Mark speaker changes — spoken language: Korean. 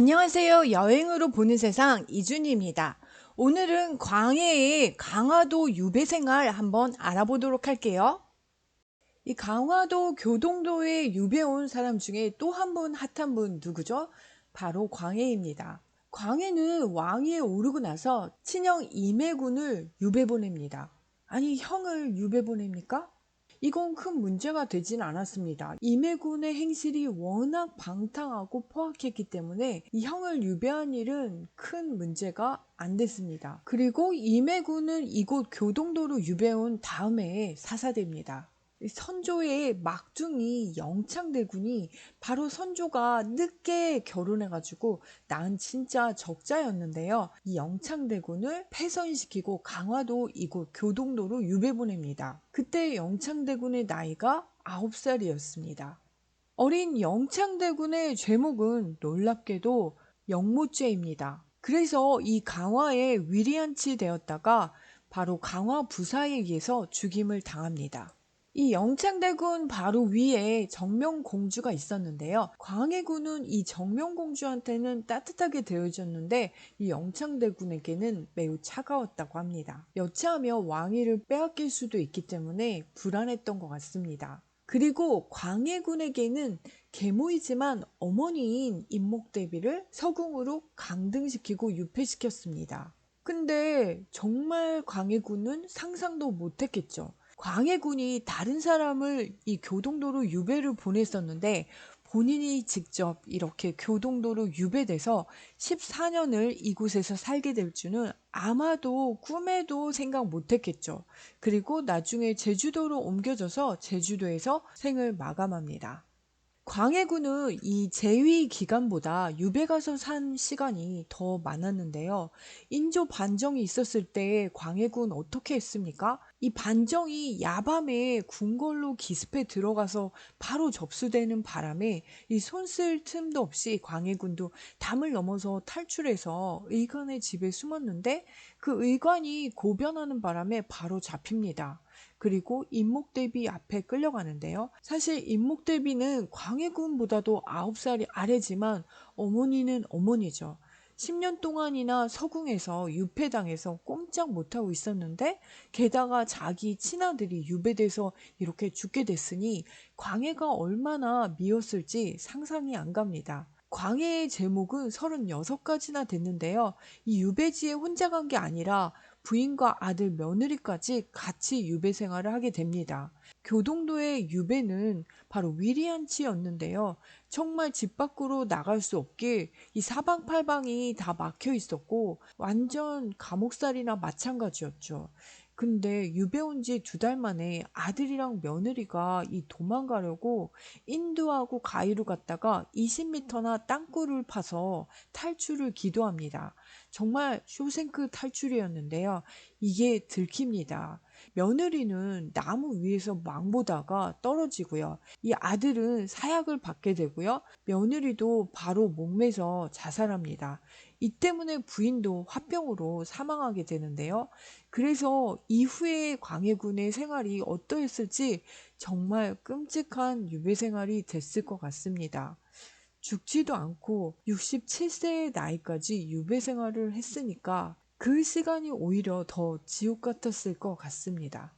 Speaker 1: 안녕하세요. 여행으로 보는 세상 이준희입니다. 오늘은 광해의 강화도 유배 생활 한번 알아보도록 할게요. 이 강화도 교동도에 유배 온 사람 중에 또 한 분 핫한 분 누구죠? 바로 광해입니다. 광해는 왕위에 오르고 나서 친형 임해군을 유배 보냅니다. 아니 형을 유배 보냅니까? 이건 큰 문제가 되진 않았습니다. 임해군의 행실이 워낙 방탕하고 포악했기 때문에 이 형을 유배한 일은 큰 문제가 안 됐습니다. 그리고 임해군은 이곳 교동도로 유배온 다음에 사사됩니다. 선조의 막둥이 영창대군이 바로 선조가 늦게 결혼해가지고 낳은 진짜 적자였는데요. 이 영창대군을 폐선시키고 강화도 이곳 교동도로 유배 보냅니다. 그때 영창대군의 나이가 9살이었습니다. 어린 영창대군의 죄목은 놀랍게도 영모죄입니다. 그래서 이 강화에 위리안치 되었다가 바로 강화 부사에 의해서 죽임을 당합니다. 이 영창대군 바로 위에 정명공주가 있었는데요. 광해군은 이 정명공주한테는 따뜻하게 대해줬는데 이 영창대군에게는 매우 차가웠다고 합니다. 여차하며 왕위를 빼앗길 수도 있기 때문에 불안했던 것 같습니다. 그리고 광해군에게는 계모이지만 어머니인 임목대비를 서궁으로 강등시키고 유폐시켰습니다. 근데 정말 광해군은 상상도 못했겠죠. 광해군이 다른 사람을 이 교동도로 유배를 보냈었는데 본인이 직접 이렇게 교동도로 유배돼서 14년을 이곳에서 살게 될 줄은 아마도 꿈에도 생각 못했겠죠. 그리고 나중에 제주도로 옮겨져서 제주도에서 생을 마감합니다. 광해군은 이 재위 기간보다 유배 가서 산 시간이 더 많았는데요. 인조 반정이 있었을 때 광해군 어떻게 했습니까? 이 반정이 야밤에 궁궐로 기습해 들어가서 바로 접수되는 바람에 이 손 쓸 틈도 없이 광해군도 담을 넘어서 탈출해서 의관의 집에 숨었는데 그 의관이 고변하는 바람에 바로 잡힙니다. 그리고 임목대비 앞에 끌려가는데요. 사실 임목대비는 광해군보다도 9살이 아래지만 어머니는 어머니죠. 10년 동안이나 서궁에서 유폐당해서 꼼짝 못하고 있었는데 게다가 자기 친아들이 유배돼서 이렇게 죽게 됐으니 광해가 얼마나 미웠을지 상상이 안 갑니다. 광해의 제목은 36가지나 됐는데요. 이 유배지에 혼자 간 게 아니라 부인과 아들 며느리까지 같이 유배 생활을 하게 됩니다. 교동도의 유배는 바로 위리안치였는데요. 정말 집 밖으로 나갈 수 없게 이 사방팔방이 다 막혀 있었고 완전 감옥살이나 마찬가지였죠. 근데 유배 온 지 두 달 만에 아들이랑 며느리가 이 도망가려고 인도하고 가위로 갔다가 20m나 땅굴을 파서 탈출을 기도합니다. 정말 쇼생크 탈출이었는데요. 이게 들킵니다. 며느리는 나무 위에서 망보다가 떨어지고요. 이 아들은 사약을 받게 되고요. 며느리도 바로 목매서 자살합니다. 이 때문에 부인도 화병으로 사망하게 되는데요. 그래서 이후에 광해군의 생활이 어떠했을지 정말 끔찍한 유배 생활이 됐을 것 같습니다. 죽지도 않고 67세의 나이까지 유배 생활을 했으니까 그 시간이 오히려 더 지옥 같았을 것 같습니다.